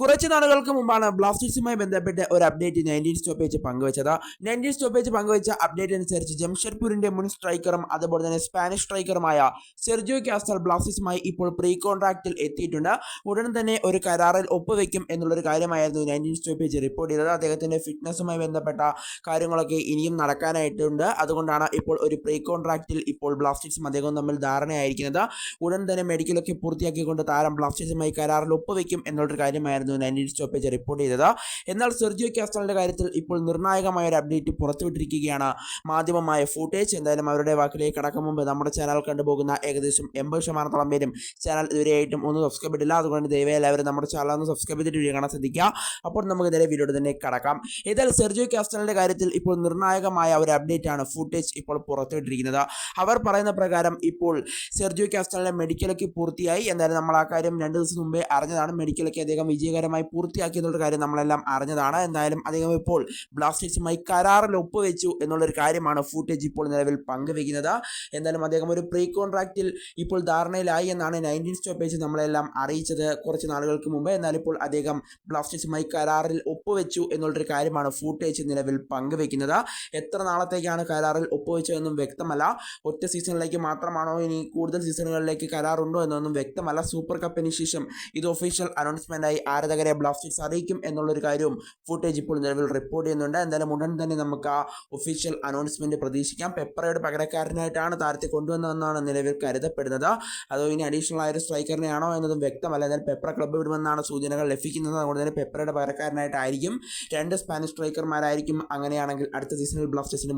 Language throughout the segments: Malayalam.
കുറച്ച് നാളുകൾക്ക് മുമ്പാണ് ബ്ലാസ്റ്റേഴ്സുമായി ബന്ധപ്പെട്ട് ഒരു അപ്ഡേറ്റ് നയന്റീൻ സ്റ്റോപ്പേജ് പങ്കുവച്ചത്. നയന്റീൻ സ്റ്റോപ്പേജ് പങ്കുവച്ച അപ്ഡേറ്റ് അനുസരിച്ച് ജംഷഡ്പൂരിന്റെ മുൻ സ്ട്രൈക്കറും അതുപോലെ തന്നെ സ്പാനിഷ് സ്ട്രൈക്കറുമായ സെർജിയോ കാസ്റ്റൽ ബ്ലാസ്റ്റേഴ്സുമായി ഇപ്പോൾ പ്രീ കോൺട്രാക്റ്റിൽ എത്തിയിട്ടുണ്ട്. ഉടൻ തന്നെ ഒരു കരാറിൽ ഒപ്പുവെക്കും എന്നുള്ളൊരു കാര്യമായിരുന്നു നയന്റീൻ സ്റ്റോപ്പേജ് റിപ്പോർട്ട് ചെയ്തത്. അദ്ദേഹത്തിന്റെ ഫിറ്റ്നസ്സുമായി ബന്ധപ്പെട്ട കാര്യങ്ങളൊക്കെ ഇനിയും നടക്കാനായിട്ടുണ്ട്. അതുകൊണ്ടാണ് ഇപ്പോൾ ഒരു പ്രീ കോൺട്രാക്റ്റിൽ ഇപ്പോൾ ബ്ലാസ്റ്റേഴ്സും അദ്ദേഹവും തമ്മിൽ ധാരണയായിരിക്കുന്നത്. ഉടൻ തന്നെ മെഡിക്കലൊക്കെ പൂർത്തിയാക്കിക്കൊണ്ട് താരം ബ്ലാസ്റ്റേഴ്സുമായി കരാറിൽ ഒപ്പുവെക്കും എന്നുള്ളൊരു കാര്യമായിരുന്നു നയന്റീൻ സ്റ്റോപ്പേജ് റിപ്പോർട്ട് ചെയ്തത്. എന്നാൽ സെർജിയോ കാസ്റ്റലിന്റെ കാര്യത്തിൽ ഇപ്പോൾ നിർണായകമായ ഒരു അപ്ഡേറ്റ് പുറത്തുവിട്ടിരിക്കുകയാണ്. മാധ്യമമായ ഫൂട്ടേജ് എന്തായാലും അവരുടെ വാക്കിലേക്ക് കടക്കും മുമ്പ് നമ്മുടെ ചാനൽ കണ്ടുപോകുന്ന ഏകദേശം എൺപത് ശതമാനത്തോളം പേരും ചാനൽ ഇതുവരെയായിട്ടും ഒന്നും സബ്സ്ക്രൈബ് ചെയ്തില്ല അതുകൊണ്ട് ദയവായി എല്ലാവരും നമ്മുടെ ചാനൽ ഒന്ന് സബ്സ്ക്രൈബ് ചെയ്തിട്ട് വീഡിയോ കാണാൻ ശ്രദ്ധിക്കുക. അപ്പോൾ നമുക്ക് നേരെ വീഡിയോ തന്നെ കടക്കാം. ഏതായാലും സെർജിയോ കാസ്റ്റലിന്റെ കാര്യത്തിൽ ഇപ്പോൾ നിർണായകമായ ഒരു അപ്ഡേറ്റ് ആണ് ഫൂട്ടേജ് ഇപ്പോൾ പുറത്തുവിട്ടിരിക്കുന്നത്. അവർ പറയുന്ന പ്രകാരം ഇപ്പോൾ സെർജിയോ കാസ്റ്റലിന്റെ മെഡിക്കലൊക്കെ പൂർത്തിയായി. എന്തായാലും നമ്മൾ ആ കാര്യം രണ്ട് ദിവസം മുമ്പേ അറിഞ്ഞതാണ്. മെഡിക്കലൊക്കെ അദ്ദേഹം വിജയകരമായി പൂർത്തിയാക്കി എന്നുള്ള കാര്യം നമ്മളെല്ലാം അറിഞ്ഞതാണ്. എന്തായാലും അദ്ദേഹം ഇപ്പോൾ ബ്ലാസ്റ്റേഴ്സുമായി കരാറിൽ ഒപ്പുവെച്ചു എന്നുള്ളൊരു കാര്യമാണ് ഫൂട്ടേജ് ഇപ്പോൾ നിലവിൽ പങ്കുവെക്കുന്നത്. എന്തായാലും അദ്ദേഹം ഒരു പ്രീ കോൺട്രാക്റ്റിൽ ഇപ്പോൾ ധാരണയിലായി എന്നാണ് നയന്റീൻ സ്റ്റോപ്പേജ് നമ്മളെല്ലാം അറിയിച്ചത് കുറച്ച് നാളുകൾക്ക് മുമ്പ്. എന്നാൽ ഇപ്പോൾ അദ്ദേഹം ബ്ലാസ്റ്റേഴ്സുമായി കരാറിൽ ഒപ്പുവെച്ചു എന്നുള്ളൊരു കാര്യമാണ് ഫൂട്ടേജ് നിലവിൽ പങ്കുവെക്കുന്നത്. എത്ര നാളത്തേക്കാണ് കരാറിൽ ഒപ്പുവെച്ചതെന്നും വ്യക്തമല്ല. ഒറ്റ സീസണിലേക്ക് മാത്രമാണോ ഇനി കൂടുതൽ സീസണുകളിലേക്ക് കരാറുണ്ടോ എന്നൊന്നും വ്യക്തമല്ല. സൂപ്പർ കപ്പിന് ശേഷം ഇത് ഒഫീഷ്യൽ അനൗൺസ്മെന്റായി ആരാധകരെ ബ്ലാസ്റ്റേഴ്സ് അറിയിക്കും എന്നുള്ളൊരു കാര്യവും ഫുട്ടേജ് ഇപ്പോൾ നിലവിൽ റിപ്പോർട്ട് ചെയ്യുന്നുണ്ട്. എന്തായാലും ഉടൻ തന്നെ നമുക്ക് ആ ഒഫീഷ്യൽ അനൗൺസ്മെന്റ് പ്രതീക്ഷിക്കാം. പെപ്പറയുടെ പകരക്കാരനായിട്ടാണ് താരത്തെ കൊണ്ടുവന്നതെന്നാണ് നിലവിൽ കരുതപ്പെടുന്നത്. അതോ ഇനി അഡീഷണൽ ആയ ഒരു സ്ട്രൈക്കറിനെയാണോ എന്നതും വ്യക്തമല്ല. എന്നാൽ പെപ്പറ ക്ലബ്ബ് വിടുമെന്നാണ് സൂചനകൾ ലഭിക്കുന്നത്. അതുകൊണ്ട് തന്നെ പെപ്പറയുടെ പകരക്കാരനായിട്ടായിരിക്കും രണ്ട് സ്പാനിഷ് സ്ട്രൈക്കർമാരായിരിക്കും അങ്ങനെയാണെങ്കിൽ അടുത്ത സീസണിൽ ബ്ലാസ്റ്റേഴ്സിന്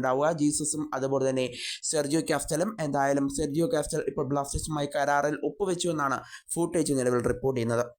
ഉണ്ടാവുക ജീസസും അതുപോലെ തന്നെ സെർജിയോ കാസ്റ്റലും. എന്തായാലും സെർജിയോ കാസ്റ്റൽ ഇപ്പോൾ ബ്ലാസ്റ്റേഴ്സുമായി കരാറിൽ ഒപ്പുവെച്ചു എന്നാണ് ഫൂട്ടേജ് നിലവിൽ റിപ്പോർട്ട് ചെയ്യുന്നത്.